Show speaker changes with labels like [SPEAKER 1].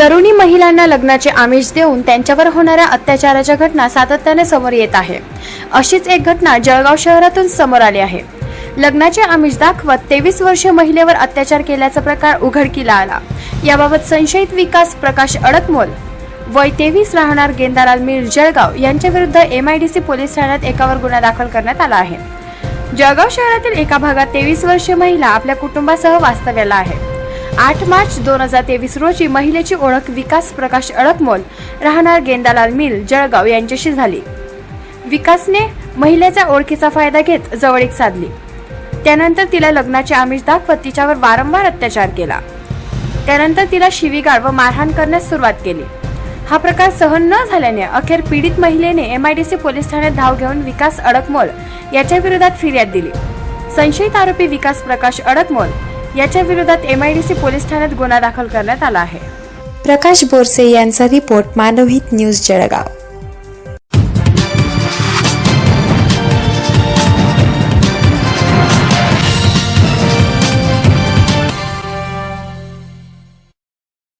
[SPEAKER 1] तरुणी महिलांना लग्नाचे आमिष देऊन त्यांच्यावर होणाऱ्या अत्याचाराच्या घटना सातत्याने समोर येत आहे. अशीच एक घटना जळगाव शहरातून समोर आली आहे. लग्नाचे आमिष दाखवत तेवीस वर्षीय महिलेवर अत्याचार केल्याचा प्रकार उघडकीला आला. याबाबत संशयित विकास प्रकाश अडकमोल. वय तेवीस राहणार गेंदालाल मीर जळगाव यांच्या विरुद्ध सी पोलीस ठाण्यात एकावर गुन्हा दाखल करण्यात आला आहे. जळगाव शहरातील एका भागात तेवीस वर्षीय महिला आपल्या कुटुंबासह वास्तव्याला आहे. आठ मार्च दोन हजार तेवीस रोजी महिलेची ओळख विकास प्रकाश अडकमोल राहणार गेंदालाल मिल जळगाव यांच्याशी झाली. विकासने महिलेच्या ओळखीचा फायदा घेत जवळीक साधली. त्यानंतर तिला लग्नाचे आमिष दाखवत तिच्यावर वारंवार अत्याचार केला. त्यानंतर तिला शिवीगाळ व मारहाण करण्यास सुरुवात केली. हा प्रकार सहन न झाल्याने अखेर पीडित महिलेने एमआयडीसी पोलीस ठाण्यात धाव घेऊन विकास अडकमोल याच्या विरोधात फिर्याद दिली. संशयित आरोपी विकास प्रकाश अडकमोल याच्या विरोधात एमआयडीसी पोलीस ठाण्यात गुन्हा दाखल करण्यात आला आहे.
[SPEAKER 2] प्रकाश बोरसे यांचा रिपोर्ट मानवहित न्यूज जळगाव.